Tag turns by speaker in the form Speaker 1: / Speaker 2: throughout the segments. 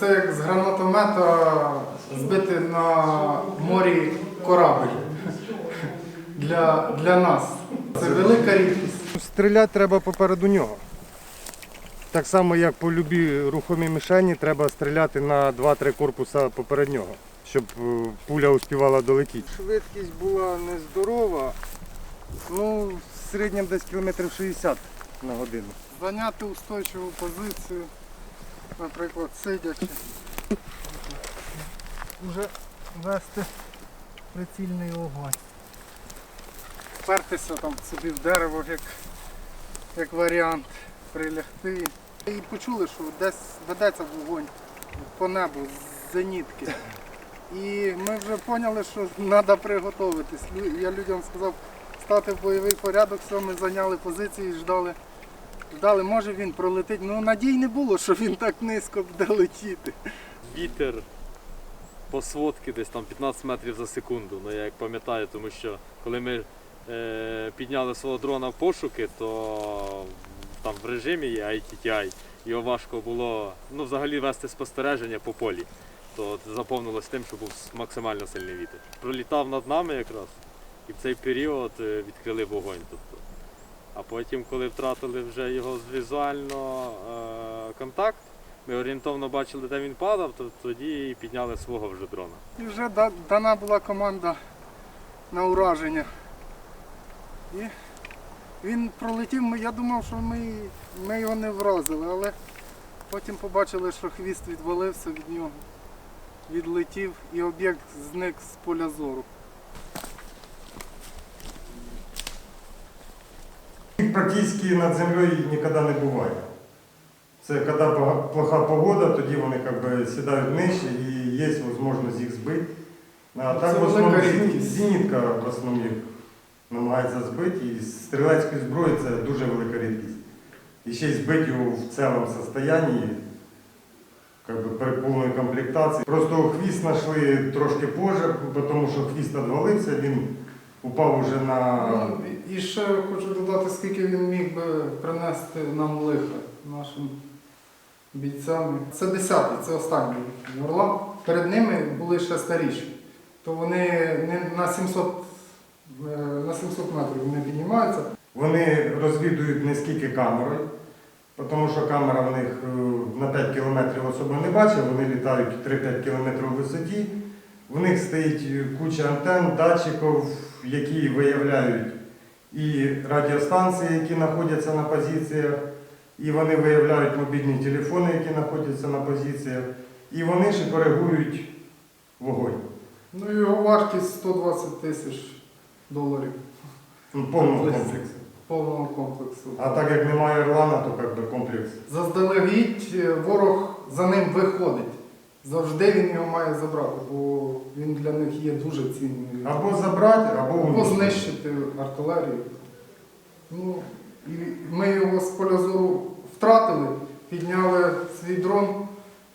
Speaker 1: Це як з гранатомета збити на морі корабль для, для нас. Це велика рідкість.
Speaker 2: Стріляти треба попереду нього. Так само, як по любій рухомій мішені, треба стріляти на 2-3 корпуса поперед нього, щоб е, пуля успівала долетіти. Швидкість була нездорова, ну, в середньому десь кілометрів 60 на годину.
Speaker 1: Зайняти устойчиву позицію, наприклад, сидячи. Уже вести прицільний огонь. Впертися там собі в дерево, як, як варіант, прилягти. І почули, що десь ведеться вогонь по небу з зенітки. І ми вже поняли, що треба приготуватись. Я людям сказав стати в бойовий порядок, все, ми зайняли позиції, і ждали. Ждали, може він пролетить. Ну надій не було, що він так низько буде летіти.
Speaker 3: вітер по сводки десь там 15 метрів за секунду. Ну я як пам'ятаю, тому що коли ми е, підняли свого дрона в пошуки, то там в режимі є ITTI, його важко було ну, взагалі вести спостереження по полі. То заповнилось тим, що був максимально сильний вітер. Пролітав над нами якраз, і в цей період е, відкрили вогонь. Тобто. А потім, коли втратили вже його візуально е, контакт, ми орієнтовно бачили, де він падав, то тоді і підняли свого вже дрона.
Speaker 1: І вже да- дана була команда на ураження. І він пролетів, я думав, що ми, ми його не вразили, але потім побачили, що хвіст відвалився від нього, відлетів і об'єкт зник з поля зору.
Speaker 2: Их практически над землею ніколи не буває. Це коли плоха погода, тоді вони как би, сідають нижче і є можливість їх збити. А
Speaker 1: Це
Speaker 2: так в основному зенітка в основному їх намагається збити. І з стрілецької зброї це дуже велика рідкість. І ще й збити його в цілому стані, при повної комплектації. Просто хвіст знайшли трошки позже, тому що хвіст відвалився, він упав уже на.
Speaker 1: І- ще хочу додати, скільки він міг би принести нам лиха нашим бійцям. Це 10-й, це останній Орлан. Перед ними були ще старіші. То вони не на 700, е, на 700 метрів не піднімаються.
Speaker 2: Вони розвідують не скільки камерою, тому що камера в них е, на 5 кілометрів особо не бачить, вони літають 3-5 кілометрів у висоті. В них стоїть куча антенн, датчиків, які виявляють і радіостанції, які знаходяться на позиціях, і вони виявляють мобільні телефони, які знаходяться на позиціях, і вони ж коригують вогонь.
Speaker 1: Ну його вартість 120 тисяч доларів
Speaker 2: Ну, Повного комплексу.
Speaker 1: повного комплексу.
Speaker 2: А так як немає Орлана, то як би комплекс.
Speaker 1: Заздалегідь е, ворог за ним виходить. Завжди він його має забрати, бо він для них є дуже цінним.
Speaker 2: Або забрати, або
Speaker 1: Або знищити артилерію. Ну, і ми його з поля зору втратили, підняли свій дрон,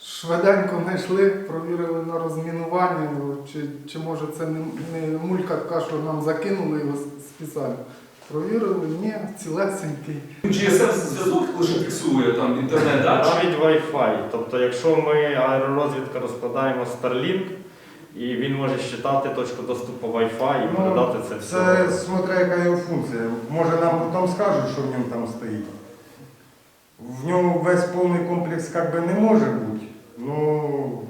Speaker 1: швиденько знайшли, провірили на розмінування, його, чи, чи може це не, не мулька така, що нам закинули його спеціально. Провірили, ні, цілесенький.
Speaker 4: GSM зв'язок лише фіксує там інтернет, да?
Speaker 5: Навіть Wi-Fi. Тобто, якщо ми аеророзвідка розкладаємо Starlink, і він може считати точку доступу Wi-Fi і
Speaker 2: Ну,
Speaker 5: передати це все.
Speaker 2: Це смотря яка його функція. Може нам потім скажуть, що в ньому там стоїть. В ньому весь повний комплекс як би не може бути. Ну,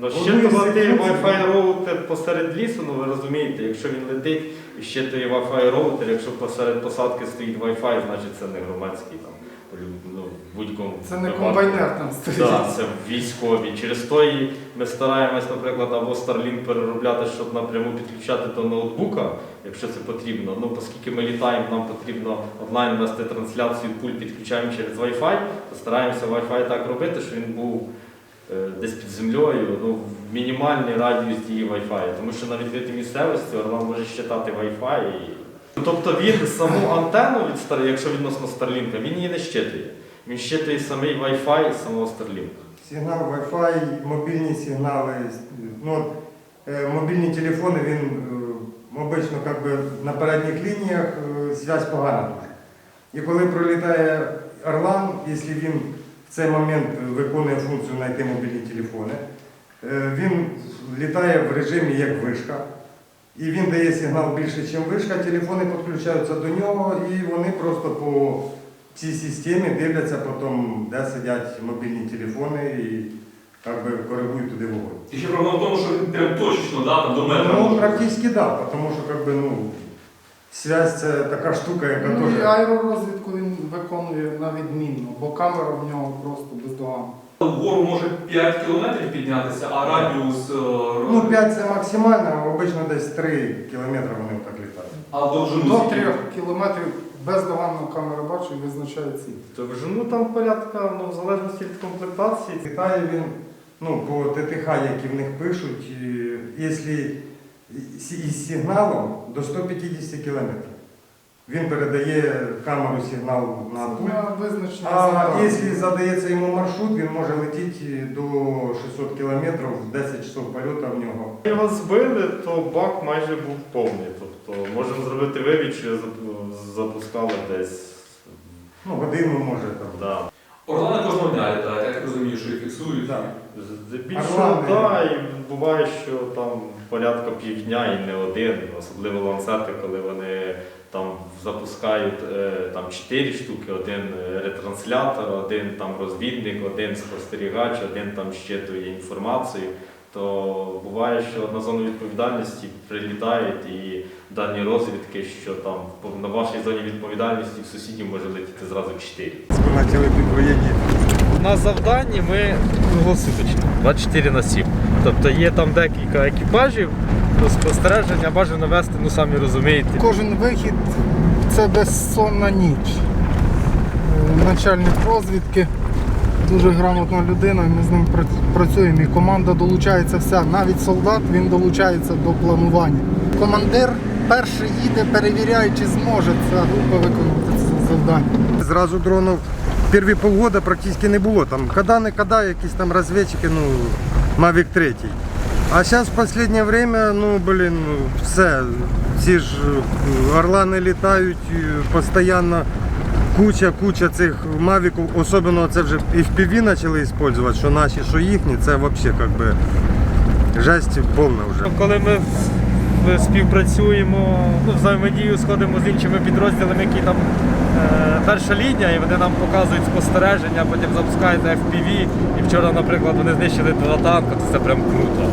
Speaker 5: Ну, щитувати
Speaker 2: із секунд-
Speaker 5: Wi-Fi роутер посеред лісу, ну ви розумієте, якщо він летить і щитує Wi-Fi роутер, якщо посеред посадки стоїть Wi-Fi, значить це не громадський там. Ну, в будь-якому
Speaker 1: Це не
Speaker 5: випадку.
Speaker 1: комбайнер там стоїть.
Speaker 5: Так, це військові. Через то і ми стараємось, наприклад, або Starlink переробляти, щоб напряму підключати до ноутбука, якщо це потрібно. Ну, оскільки ми літаємо, нам потрібно онлайн вести трансляцію, пуль підключаємо через Wi-Fi, то стараємося Wi-Fi так робити, щоб він був десь під землею, ну, в мінімальний радіус дії Wi-Fi. Тому що на відкритій місцевості Орлан може щитати Wi-Fi. І... Ну, Тобто він саму антенну від Star- якщо відносно Starlink, він її не щитує. Він щитує самий Wi-Fi з самого Starlink.
Speaker 2: сигнал Wi-Fi, мобільні сигнали. Ну, е, мобільні телефони, він е, обично как би, на передніх лініях е, зв'язь погана. І коли пролітає Орлан, якщо він в цей момент виконує функцію знайти мобільні телефони. Е, Він літає в режимі як вишка. І він дає сигнал більше, ніж вишка, телефони підключаються до нього і вони просто по цій системі дивляться потім, де сидять мобільні телефони і як би, коригують туди вогонь.
Speaker 4: І ще проблема в тому, що він прям точечно, да, там до метра
Speaker 2: Ну, практично да, тому що как би, ну, связь це така штука, яка
Speaker 1: Ну і аеророзвідку він виконує на відмінно, бо камера в нього просто бездоганна.
Speaker 4: Вгору може 5 кілометрів піднятися, а радіус е,
Speaker 2: Ну, 5 це максимально, а обично десь 3 кілометри вони так літають.
Speaker 4: а довжину
Speaker 1: До
Speaker 4: скільки?
Speaker 1: трьох кілометрів бездоганно камера бачить і визначає ціль.
Speaker 5: Довжину там порядка, ну, в залежності від комплектації.
Speaker 2: Літає він ну, по ТТХ, які в них пишуть, і якщо із сигналом до 150 кілометрів. Він передає камеру сигнал на пульт. А якщо задається йому маршрут, він може летіти до 600 кілометрів, 10 часов польоту в нього.
Speaker 5: Якщо Його збили, то бак майже був повний. Тобто можемо зробити вивід, що запускали десь.
Speaker 2: Ну, годину може там.
Speaker 5: Да.
Speaker 4: Орлани кожного дня літають, я так розумію, що їх фіксують.
Speaker 2: Да.
Speaker 5: Здебільшого, да, і буває, що там порядка півдня і не один, особливо ланцети, коли вони там запускають е, там чотири штуки, один е, ретранслятор, один там розвідник, один спостерігач, один там щитує інформацію. То буває, що на зону відповідальності прилітають і дані розвідки, що там по- на вашій зоні відповідальності в сусідів може летіти зразу чотири.
Speaker 2: Почали підвоєнні.
Speaker 3: На завданні ми круглосуточно, 24 на 7. Тобто є там декілька екіпажів, то спостереження бажано вести, ну самі розумієте.
Speaker 1: Кожен вихід це безсонна ніч. Е, Начальник розвідки, дуже грамотна людина, ми з ним працюємо і команда долучається вся. Навіть солдат він долучається до планування. Командир перший їде, перевіряє, чи зможе ця група виконувати це завдання.
Speaker 2: Зразу дронів перші полгода практично не було. Там кода не кода, якісь там розвідчики, ну, Mavic 3. А зараз в останнє время, ну блін, ну, все. Ці ж е, орлани літають е, постійно. Куча, куча цих мавіків, особливо це вже FPV почали використовувати, що наші, що їхні, це взагалі як би жесть повна вже.
Speaker 3: Коли ми співпрацюємо, ну, взаємодію сходимо з іншими підрозділами, які там перша лінія, і вони нам показують спостереження, потім запускають FPV. І вчора, наприклад, вони знищили два танка, то це прям круто.